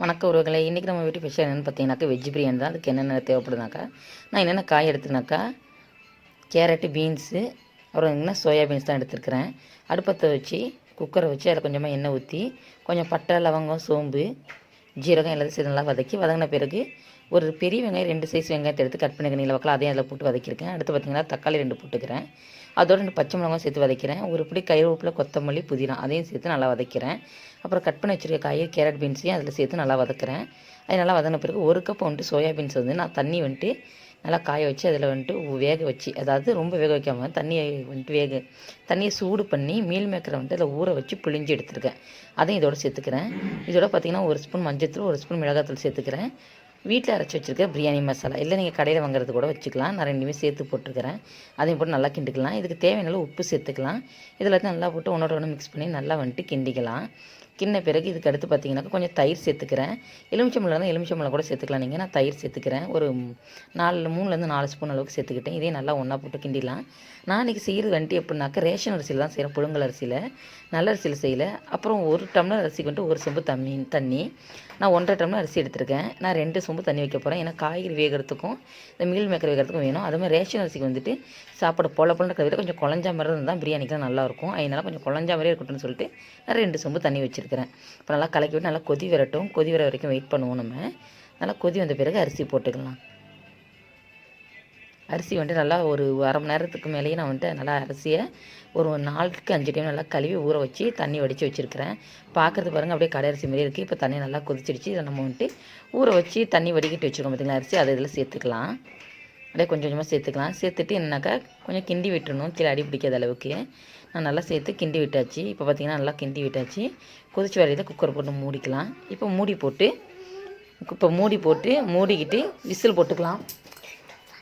வணக்க உறவுகளை இன்றைக்கி நம்ம வீட்டு ஸ்பெஷல் என்னென்னு பார்த்தீங்கன்னாக்கா வெஜ் பிரியாணி தான். அதுக்கு என்னென்ன தேவைப்படுதுனாக்கா நான் என்னென்ன காய் எடுத்துனாக்கா கேரட்டு பீன்ஸு அப்புறம் என்ன சோயா பீன்ஸ் தான் எடுத்துருக்கிறேன். அடுப்பத்தை வச்சு குக்கரை வச்சு அதில் கொஞ்சமாக எண்ணெய் ஊற்றி கொஞ்சம் பட்டை லவங்கம் சோம்பு ஜீரகம் எல்லாத்தையும் சேர்த்து நல்லா வதக்கி வதங்கின பிறகு ஒரு பெரிய வெங்காயம் ரெண்டு சைஸ் வெங்காயத்தை எடுத்து கட் பண்ணி நீல வக்கலாம் அதையும் அதில் போட்டு வதக்கியிருக்கேன். அடுத்து பார்த்திங்கன்னா தக்காளி ரெண்டு போட்டுக்கிறேன். அதோட ரெண்டு பச்சை மிளகாய் சேர்த்து வதக்கிறேன். ஒரு பிடி கயிறுப்பில் கொத்தமல்லி புதினா அதையும் சேர்த்து நல்லா வதக்கிறேன். அப்புறம் கட் பண்ணி வச்சுருக்க காயை கேரட் பீன்ஸையும் அதில் சேர்த்து நல்லா வதக்கிறேன். அது நல்லா வதன பிறகு ஒரு கப் வந்துட்டு சோயா பீன்ஸ் வந்து நான் தண்ணி வந்துட்டு நல்லா காய வச்சு அதில் வந்துட்டு வேக வச்சு அதாவது ரொம்ப வேக வைக்காமல் தண்ணியை வந்துட்டு வேக தண்ணியை சூடு பண்ணி மீல் மேக்கரை வந்துட்டு அதில் ஊற வச்சு பிழிஞ்சு எடுத்துருக்கேன். அதையும் இதோட சேர்த்துக்கிறேன். இதோட பார்த்தீங்கன்னா ஒரு ஸ்பூன் மஞ்சத்தூள் ஒரு ஸ்பூன் மிளகாத்தூள் சேர்த்துக்கிறேன். வீட்டில் அரைச்சி வச்சுருக்க பிரியாணி மசாலா. இல்லை நீங்கள் கடையில் வாங்குறது கூட வச்சுக்கலாம். நான் ரெண்டுமே சேர்த்து போட்டுருக்கிறேன். அதையும் போட்டு நல்லா கிண்டுக்கலாம். இதுக்கு தேவையான உப்பு சேர்த்துக்கலாம். இதில் நல்லா போட்டு ஒன்றோட ஒன்று மிக்ஸ் பண்ணி நல்லா வந்துட்டு கிண்டிக்கலாம். கிண்ண பிறகு இதுக்கு அடுத்து பார்த்தீங்கன்னாக்கா கொஞ்சம் தயிர் சேர்த்துக்கிறேன். எலுமிச்சம்பழம் இருந்தால் எலுமிச்சம்பழம் கூட சேர்த்துக்கலாம். நீங்கள் நான் தயிர் சேர்த்துக்கிறேன். ஒரு நாலு மூணுலேருந்து நாலு ஸ்பூன் அளவுக்கு சேர்த்துக்கிட்டேன். இதே நல்லா ஒன்றா போட்டு கிண்டிடலாம். நான் இன்றைக்கி செய்கிறது வந்துட்டு எப்படின்னாக்கா ரேஷன் அரிசியில் தான் செய்கிறேன் புழுங்கல் அரிசியில். நல்ல அரிசியில் செய்யலை. அப்புறம் ஒரு டம்ளர் அரிசிக்கு வந்துட்டு ஒரு செம்பு தண்ணி தண்ணி. நான் ஒன்றரை டம்ளர் அரிசி எடுத்திருக்கேன். நான் ரெண்டு சொம்பு தண்ணி வைக்க போகிறேன் ஏன்னா காய்கறி வேகிறதுக்கும் இந்த மீல் மேக்கர் வேகிறதுக்கும் வேணும். அது மாதிரி ரேஷன் அரிசிக்கு வந்துட்டு சாப்பாடு பொல பொல இருக்கிறத கொஞ்சம் குழஞ்சா மாதிரி இருந்தால் பிரியாணிக்கெலாம் நல்லாயிருக்கும் அதனால கொஞ்சம் குழஞ்சா மாதிரியே இருக்கட்டும்னு சொல்லிட்டு நான் ரெண்டு சொம்பு தண்ணி வச்சுருக்கேன். வச்சுருக்கிறேன் இப்போ நல்லா கலக்கி விட்டு நல்லா கொதி வரட்டும். கொதி வர வரைக்கும் வெயிட் பண்ணுவோம் நம்ம. நல்லா கொதி வந்த பிறகு அரிசி போட்டுக்கலாம். அரிசி வந்துட்டு நல்லா ஒரு அரை மணி நேரத்துக்கு மேலேயே நான் வந்துட்டு நல்லா அரிசியை ஒரு நாலுக்கு அஞ்சு டைம் நல்லா கழுவி ஊற வச்சு தண்ணி வடித்து வச்சுருக்கிறேன். பார்க்குறது பாருங்கள் அப்படியே கடை அரிசி மாதிரி இருக்குது இப்போ தண்ணி நல்லா கொதிச்சிடுச்சு. இதை நம்ம வந்துட்டு ஊற வச்சு தண்ணி வடிக்கிட்டு வச்சுருக்கோம் பார்த்திங்களா அரிசி அதை இதில் சேர்த்துக்கலாம். அப்படியே கொஞ்சம் கொஞ்சமாக சேர்த்துக்கலாம். சேர்த்துட்டு என்னன்னாக்கா கொஞ்சம் கிண்டி விட்டுறணும். கீழே அடி பிடிக்காத அளவுக்கு. நான் நல்லா சேர்த்து கிண்டி விட்டாச்சு. இப்போ பார்த்திங்கன்னா நல்லா கிண்டி விட்டாச்சு. கொதிச்சு வரையில் குக்கர் போட்டு மூடிக்கலாம். இப்போ மூடி போட்டு இப்போ மூடி போட்டு மூடிக்கிட்டு விசில் போட்டுக்கலாம்.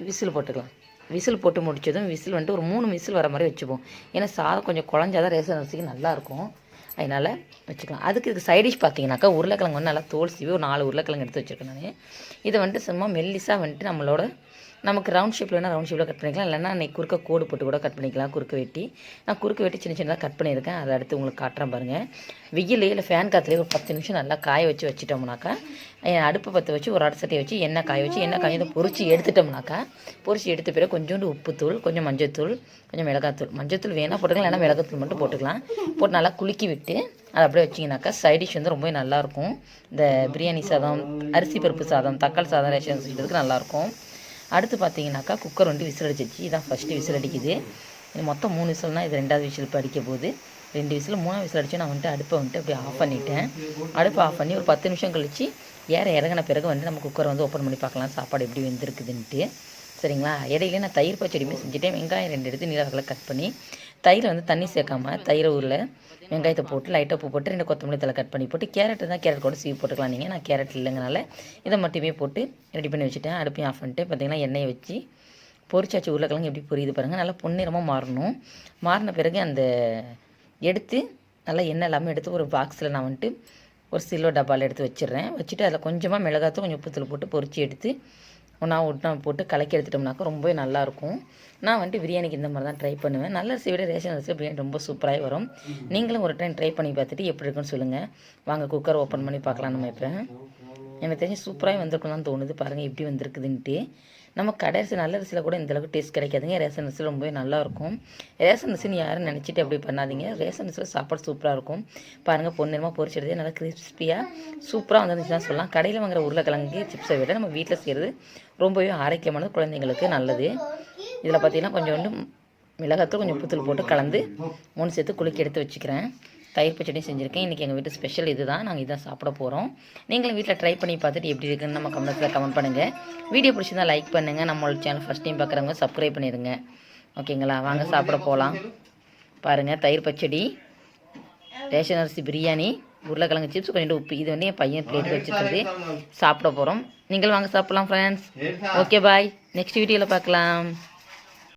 விசில் போட்டுக்கலாம். விசில் போட்டு முடிச்சதும் விசில் வந்துட்டு ஒரு மூணு விசில் வர மாதிரி வச்சுப்போம். ஏன்னா சாதம் கொஞ்சம் குழஞ்சாதான் ரேசன் அரிசிக்கு நல்லாயிருக்கும் அதனால் வச்சுக்கலாம். அதுக்கு இதுக்கு சைடிஷ் பார்த்தீங்கன்னாக்கா உருளைக்கிழங்கு வந்து நல்லா தோல் சீவி ஒரு நாலு உருளைக்கிழங்கு எடுத்து வச்சுருக்கேன் நான். இதை வந்துட்டு சும்மா மெல்லிஸாக வந்துட்டு நம்மளோட நமக்கு ரவுண்ட் ஷேப்பில் வேணால் ரவுண்ட் ஷேப்பில் கட் பண்ணிக்கலாம். இல்லைன்னா அன்றைக்கி குறுக்க கோடு போட்டு கூட கட் பண்ணிக்கலாம். குறுக்க வெட்டி. நான் குறுக்க வெட்டி சின்ன சின்னதாக கட் பண்ணியிருக்கேன். அதை அடுத்து உங்களுக்கு காட்டுறேன் பாருங்கள் வெயிலே இல்லை ஃபேன் காற்றுலேயே ஒரு பத்து நிமிஷம் நல்லா காய வச்சு வச்சுட்டோம்னாக்கா அடுப்பு பற்ற வச்சு ஒரு அடை சட்டையை வச்சு எண்ணெய் காய வச்சு எண்ணெய் காய்ஞ்சதை பொறிச்சு எடுத்துட்டோம்னாக்கா பொறிச்சு எடுத்த பிறகு கொஞ்சோண்டு உப்புத்தூள் கொஞ்சம் மஞ்சத்தூள் கொஞ்சம் மிளகாத்தூள். மஞ்சத்தூள் வேணால் போட்டுக்கலாம் இல்லைனா மிளகாத்தூள் மட்டும் போட்டுக்கலாம். போட்டு நல்லா குலுக்கி விட்டு அதை அப்படியே வச்சிங்கனாக்கா சைட் டிஷ் வந்து ரொம்பவே நல்லாயிருக்கும் இந்த பிரியாணி சாதம் அரிசி பருப்பு சாதம் தக்காளி சாதம் ரேஷன் செய்கிறதுக்கு நல்லாயிருக்கும் அடுத்து பார்த்தீங்கன்னாக்கா குக்கர் வந்து விசில் அடிச்சிச்சு இதான் ஃபஸ்ட்டு விசில் அடிக்குது இது மொத்தம் மூணு விசில்னால் இது ரெண்டாவது விசில் இப்போ அடிக்க போகுது. ரெண்டு விசில் மூணாவது விசில் அடிச்சு நான் வந்துட்டு அடுப்பை வந்துட்டு அப்படியே ஆஃப் பண்ணிட்டேன். அடுப்பை ஆஃப் பண்ணி ஒரு பத்து நிமிஷம் கழிச்சு ஏற இறங்கின பிறகு வந்து நம்ம குக்கரை வந்து ஓப்பன் பண்ணி பார்க்கலாம். சாப்பாடு எப்படி வெந்திருக்குதுன்ட்டு. சரிங்களா? இடையில நான் தயிர் பச்சடியுமே செஞ்சுட்டேன். வெங்காயம் ரெண்டு எடுத்து நீளவர்களை கட் பண்ணி தயிரை வந்து தண்ணி சேர்க்காம தயிரை ஊரில் வெங்காயத்தை போட்டு லைட்டாக உப்பு போட்டு ரெண்டு கொத்தமல்லி தலை கட் பண்ணி போட்டு கேரட் தான் கேரட் கூட சீவி போட்டுக்கலாம் நீங்கள் நான் கேரட் இல்லைங்கனால இதை மட்டுமே போட்டு ரெடி பண்ணி வச்சுட்டேன். அடுப்பையும் ஆஃப் பண்ணிட்டு பார்த்திங்கன்னா எண்ணெயை வச்சு பொரிச்சாச்சு. உருளைக்கிழங்கு எப்படி பொரியுது பாருங்கள் நல்லா பொன்னிறமாக மாறணும். மாறின பிறகு அந்த எடுத்து நல்லா எண்ணெய் எல்லாமே எடுத்து ஒரு பாக்ஸில் நான் வந்துட்டு ஒரு சில்வர் டப்பாவில் எடுத்து வச்சிடுறேன். வச்சுட்டு அதில் கொஞ்சமாக மிளகாத்தும் கொஞ்சம் உப்புத்தில் போட்டு பொறிச்சு எடுத்து ஒன்றா ஒன்றா போட்டு கலக்கி எடுத்துட்டோம்னாக்கா ரொம்பவே நல்லாயிருக்கும். நான் வந்துட்டு பிரியாணிக்கு இந்த மாதிரி தான் ட்ரை பண்ணுவேன். நல்ல அரிசி விட ரேஷன் அரிசி பிரியாணி ரொம்ப சூப்பராக வரும். நீங்களும் ஒரு டைம் ட்ரை பண்ணி பார்த்துட்டு எப்படி இருக்குன்னு சொல்லுங்கள் வாங்க குக்கர் ஓப்பன் பண்ணி பார்க்கலாம் நம்ம இப்போ எனக்கு தெரிஞ்சு சூப்பராக வந்திருக்கும் தான் தோணுது. பாருங்கள் எப்படி வந்திருக்குதுன்ட்டு. நம்ம கடை அரிசி நல்ல அரிசியில் கூட இந்தளவுக்கு டேஸ்ட் கிடைக்காதுங்க. ரேஷன் அரிசி ரொம்பவே நல்லாயிருக்கும் ரேஷன் அரிசின்னு யாரும் நினச்சிட்டு அப்படி பண்ணாதீங்க. ரேஷன் அரிசியில் சாப்பாடு சூப்பராக இருக்கும். பாருங்கள் பொன்னிறமாக பொரிச்சிடுது நல்லா கிறிஸ்பியாக சூப்பராக வந்துருந்துச்சுன்னா சொல்லலாம். கடையில் வாங்குற உருளைக்கிழங்கு சிப்ஸை விட நம்ம வீட்டில் செய்கிறது ரொம்பவே ஆரோக்கியமானது குழந்தைங்களுக்கு நல்லது. இதில் பார்த்தீங்கன்னா கொஞ்சோண்டு மிளகாத்தூள் கொஞ்சம் உப்புத்தூள் போட்டு கலந்து மூணு சேர்த்து குலுக்கி எடுத்து வச்சுக்கிறேன். தயிர் பச்சடியும் செஞ்சுருக்கேன். இன்றைக்கி எங்கள் வீட்டு ஸ்பெஷல் இது தான் நாங்கள் இதான் சாப்பிட போகிறோம் நீங்களும் வீட்டில் ட்ரை பண்ணி பார்த்துட்டு எப்படி இருக்குன்னு நம்ம கமெண்ட்ஸில் கமெண்ட் பண்ணுங்கள் வீடியோ பிடிச்சிருந்தா லைக் பண்ணுங்கள் நம்மளோட சேனல் ஃபஸ்ட் டைம் பார்க்குறவங்க சப்ஸ்கிரைப் பண்ணிடுங்க. ஓகேங்களா வாங்க சாப்பிட போகலாம் பாருங்கள் தயிர் பச்சடி ரேஷன் அரிசி பிரியாணி உருளைக்கிழங்கு சிப்ஸ் கொஞ்சம் உப்பு. இது வந்து என் பையன் பிளேட் வச்சுருக்குது சாப்பிட போகிறோம் நீங்கள் வாங்க சாப்பிட்லாம் ஃப்ரெண்ட்ஸ் ஓகே பாய் நெக்ஸ்ட் வீடியோவில் பார்க்கலாம்.